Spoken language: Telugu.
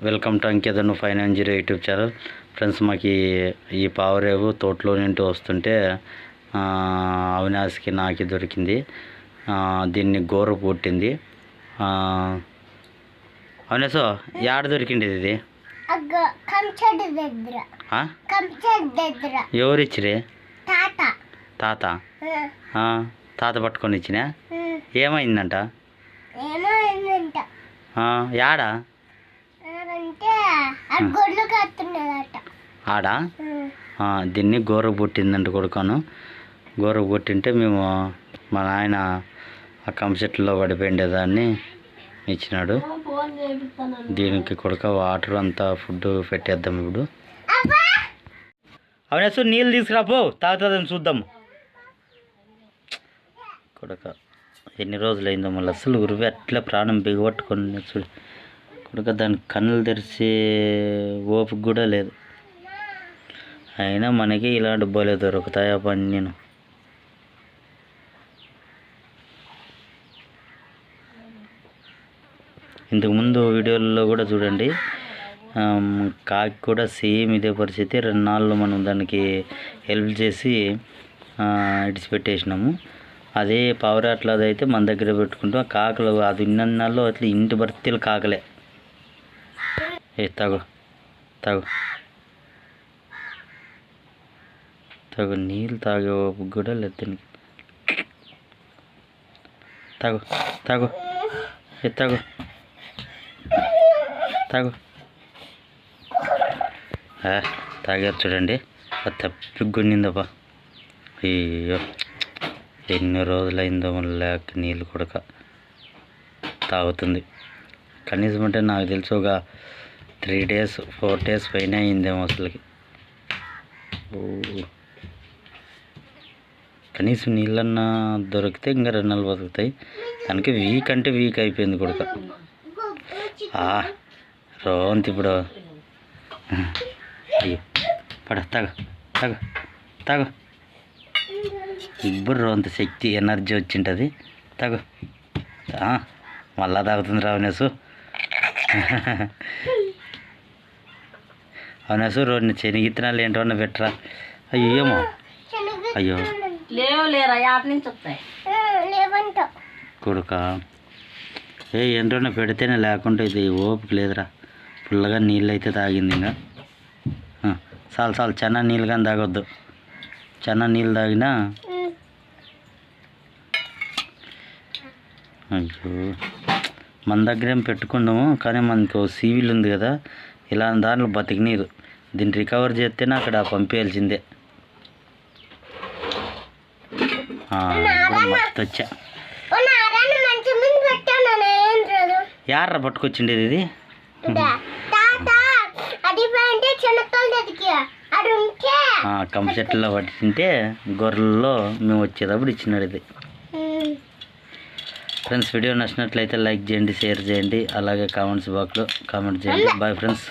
Welcome to అంకేదను five nine zero YouTube channel. Friends మాకు ఈ- పావురేవు తోటలో నుండి వస్తుంటే అవినాష్కి నాకు దొరికింది. దీన్ని గోర పుట్టింది. అవినాశ్ యాడ దొరికింది ఇది? దగ్గర. ఎవరిచ్చిరే? తాత. తాత? పట్టుకొని ఇచ్చిన? ఏమైందంట? ఏమో ఏంటంట ఆ, యాడా అంటే అది గొడ్లు కత్తున్నదట ఆడ? దీన్ని గోర పుట్టిందంట కొడుకాను. గోర పుట్టింటే మేము మా నాయన ఆ కంచెట్లో పడిపోయిండే దాన్ని ఇచ్చినాడు. దీనికి కొడుక వాటర్ అంతా ఫుడ్ పెట్టేద్దాం ఇప్పుడు. అవునేసు నీళ్ళు తీసుకురాపో తాగుతుందని చూద్దాం. కొడుక ఎన్ని రోజులు అయిందో మళ్ళీ అసలు ఉరివి అట్లా ప్రాణం బిగబట్టుకొని చూడు. కొడుక దాని కన్నులు తెరిచే ఓపిక కూడా లేదు. అయినా మనకి ఇలాంటి దొరుకుతాయి దొరుకుతాయా పని నేను ఇంతకుముందు వీడియోల్లో కూడా చూడండి కాకి కూడా సేమ్ ఇదే పరిస్థితి. రెండు నాళ్ళు మనం దానికి హెల్ప్ చేసి ఇడిచిపెట్టేసినాము. అదే పావురాట్లది అయితే మన దగ్గర పెట్టుకుంటాం. ఆ కాకలు అది ఉన్న నాళ్ళు అట్లా ఇంటి భర్తీలు కాకలే. ఏ తాగు తాగు తగు నీళ్ళు తాగే కూడా లేదు దీనికి తాగు తాగు ఏ తాగు తాగు తాగారు చూడండి అది తప్పిగొన్నిందబ్బా అయ్యో ఎన్ని రోజులైందో లేక నీళ్ళు కొడక తాగుతుంది కనీసం అంటే నాకు తెలిసి ఒక త్రీ డేస్ ఫోర్ డేస్ పైన అయిందేమో అసలుకి. ఓ. కనీసం నీళ్ళన్నా దొరికితే ఇంకా రెండు నెలలు బతుకుతాయి. దానికి వీక్ అంటే వీక్ అయిపోయింది కొడుక. ఆ, రోంతి ఇప్పుడు. అయ్యో పడ తగ తగ తగ. ఇప్పుడు రోంత శక్తి ఎనర్జీ వచ్చింటుంది. తగు. మళ్ళా తాగుతుంది రా రెండు శనగిత్తనాలు ఏంటో పెట్టరా? అయ్యో ఏమో? అయ్యో. లేవు లేరా? యాప్ నుంచి వస్తాయి. కొడుక ఏ ఏంటో పెడితేనే లేకుంటే ఇది ఓపిక లేదురా. ఫుల్గా నీళ్ళు అయితే తాగింది ఇంకా. చాలు చాలు చాలా నీళ్ళు కానీ తాగొద్దు. చాలా నీళ్ళు తాగినా? అయ్యో. మన దగ్గర ఏం పెట్టుకున్నాము కానీ మనకు సివిల్ ఉంది కదా ఇలాంటి దాంట్లో బతికినీరు. దీన్ని రికవర్ చేస్తేనే అక్కడ పంపేయాల్సిందే. రాదు యార్రా పట్టుకొచ్చిండేది ఇది? కంప చెట్టులో పట్టింటే గొర్రెల్లో మేము వచ్చేటప్పుడు ఇచ్చినాడు ఇది. ఫ్రెండ్స్ వీడియో నచ్చినట్లయితే లైక్ చేయండి షేర్ చేయండి. అలాగే కామెంట్స్ బాక్స్లో కామెంట్ చేయండి. Bye friends.